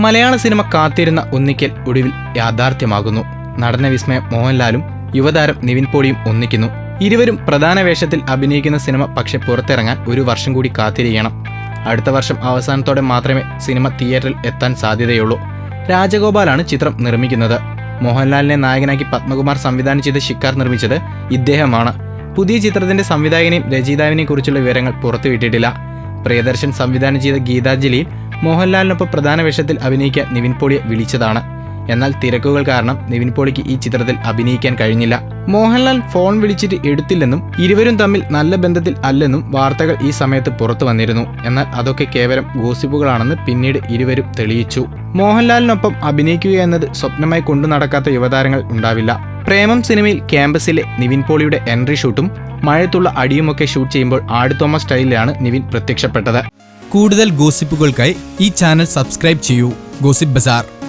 മലയാള cinema കാത്തിരുന്ന ഒന്നിക്കൽ ഒടുവിൽ യാഥാർത്ഥ്യമാകുന്നു. നടന വിസ്മയ മോഹൻലാലും യുവതാരം നിവിൻ പോളിയും ഒന്നിക്കുന്നു. ഇരുവരും പ്രധാന വേഷത്തിൽ അഭിനയിക്കുന്ന സിനിമ പക്ഷെ പുറത്തിറങ്ങാൻ ഒരു വർഷം കൂടി കാത്തിരിക്കണം. അടുത്ത വർഷം അവസാനത്തോടെ മാത്രമേ സിനിമ തിയേറ്ററിൽ എത്താൻ സാധ്യതയുള്ളൂ. രാജഗോപാലാണ് ചിത്രം നിർമ്മിക്കുന്നത്. മോഹൻലാലിനെ നായകനാക്കി പത്മകുമാർ സംവിധാനം ചെയ്ത ഷിക്കാർ നിർമ്മിച്ചത് ഇദ്ദേഹമാണ്. പുതിയ ചിത്രത്തിന്റെ സംവിധായകനെയും രചയിതാവിനെയും കുറിച്ചുള്ള വിവരങ്ങൾ പുറത്തുവിട്ടിട്ടില്ല. പ്രിയദർശൻ സംവിധാനം ചെയ്ത ഗീതാഞ്ജലിയിൽ മോഹൻലാലിനൊപ്പം പ്രധാന വേഷത്തിൽ അഭിനയിക്കാൻ നിവിൻ പോളിയെ വിളിച്ചതാണ്. എന്നാൽ തിരക്കുകൾ കാരണം നിവിൻ പോളിക്ക് ഈ ചിത്രത്തിൽ അഭിനയിക്കാൻ കഴിഞ്ഞില്ല. മോഹൻലാൽ ഫോൺ വിളിച്ചിട്ട് എടുത്തില്ലെന്നും ഇരുവരും തമ്മിൽ നല്ല ബന്ധത്തിൽ അല്ലെന്നും വാർത്തകൾ ഈ സമയത്ത് പുറത്തു വന്നിരുന്നു. എന്നാൽ അതൊക്കെ കേവലം ഗോസിപ്പുകളാണെന്ന് പിന്നീട് ഇരുവരും തെളിയിച്ചു. മോഹൻലാലിനൊപ്പം അഭിനയിക്കുക എന്നത് സ്വപ്നമായി കൊണ്ടു നടക്കാത്ത യുവതാരങ്ങൾ ഉണ്ടാവില്ല. പ്രേമം സിനിമയിൽ ക്യാമ്പസിലെ നിവിൻ പോളിയുടെ എൻട്രി ഷൂട്ടും മഴത്തുള്ള അടിയുമൊക്കെ ഷൂട്ട് ചെയ്യുമ്പോൾ ആടുത്തോമ സ്റ്റൈലിലാണ് നിവിൻ പ്രത്യക്ഷപ്പെട്ടത്. കൂടുതൽ ഗോസിപ്പുകൾക്കായി ഈ ചാനൽ സബ്സ്ക്രൈബ് ചെയ്യൂ. Gossip bazaar.